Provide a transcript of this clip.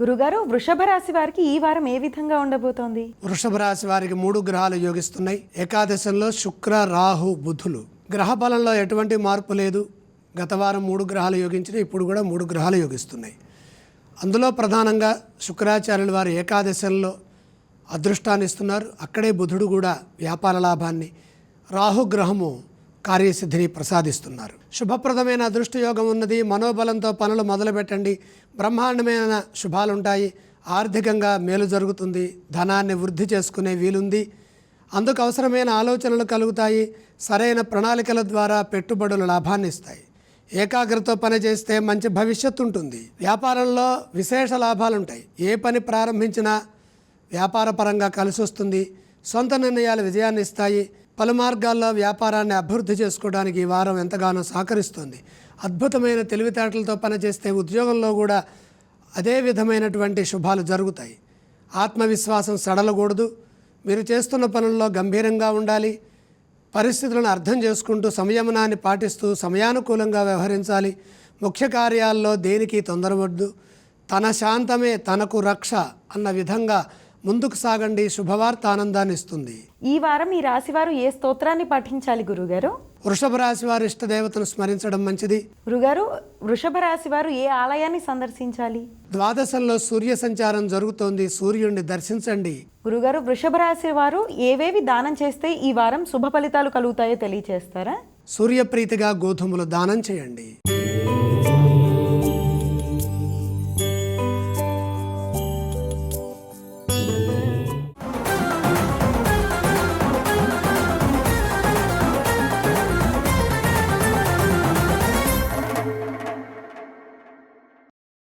గురుగారు వృషభ రాశి వారికి ఈ వారం ఏ విధంగా ఉండబోతోంది? వృషభ రాశి వారికి మూడు గ్రహాలు యోగిస్తున్నాయి. ఏకాదశంలో శుక్ర రాహు బుధులు. గ్రహ బలంలో ఎటువంటి మార్పు లేదు. గత వారం మూడు గ్రహాలు యోగించిన ఇప్పుడు కూడా మూడు గ్రహాలు యోగిస్తున్నాయి. అందులో ప్రధానంగా శుక్రాచార్యులు వారు ఏకాదశంలో అదృష్టాన్ని ఇస్తున్నారు అక్కడే బుధుడు కూడా వ్యాపార లాభాన్ని రాహుగ్రహము కార్యసిద్ధిని ప్రసాదిస్తున్నారు. శుభప్రదమైన అదృష్టయోగం ఉన్నది. మనోబలంతో పనులు మొదలుపెట్టండి. బ్రహ్మాండమైన శుభాలుంటాయి. ఆర్థికంగా మేలు జరుగుతుంది. ధనాన్ని వృద్ధి చేసుకునే వీలుంది. అందుకు అవసరమైన ఆలోచనలు కలుగుతాయి. సరైన ప్రణాళికల ద్వారా పెట్టుబడులు లాభాన్ని ఇస్తాయి. ఏకాగ్రతతో పనిచేస్తే మంచి భవిష్యత్తు ఉంటుంది. వ్యాపారంలో విశేష లాభాలుంటాయి. ఏ పని ప్రారంభించినా వ్యాపారపరంగా కలిసి వస్తుంది సొంత నిర్ణయాలు విజయాన్ని ఇస్తాయి పలు మార్గాల్లో వ్యాపారాన్ని అభివృద్ధి చేసుకోవడానికి ఈ వారం ఎంతగానో సహకరిస్తుంది. అద్భుతమైన తెలివితేటలతో పనిచేస్తే ఉద్యోగంలో కూడా అదే విధమైనటువంటి శుభాలు జరుగుతాయి. ఆత్మవిశ్వాసం సడలకూడదు. మీరు చేస్తున్న పనుల్లో గంభీరంగా ఉండాలి. పరిస్థితులను అర్థం చేసుకుంటూ సంయమనాన్ని పాటిస్తూ సమయానుకూలంగా వ్యవహరించాలి. ముఖ్య కార్యాల్లో దేనికి తొందరవద్దు తన శాంతమే తనకు రక్ష అన్న విధంగా ముందుకు సాగండి శుభవార్త ఆనందాన్ని ఇస్తుంది. ఈ వారం ఈ రాశి వారు ఏ స్తోత్రాన్ని పఠించాలి గురుగారు? వృషభ రాశి వారి ఇష్ట దేవతను స్మరించడం మంచిది. గురుగారు వృషభ రాశి వారు ఏ ఆలయాన్ని సందర్శించాలి? ద్వాదశంలో సూర్య సంచారం జరుగుతోంది సూర్యుడిని దర్శించండి. గురుగారు వృషభ రాశి వారు ఏవేవి దానం చేస్తే ఈ వారం శుభ ఫలితాలు కలుగుతాయో తెలియచేస్తారా? సూర్యప్రీతిగా గోధుమలు దానం చేయండి.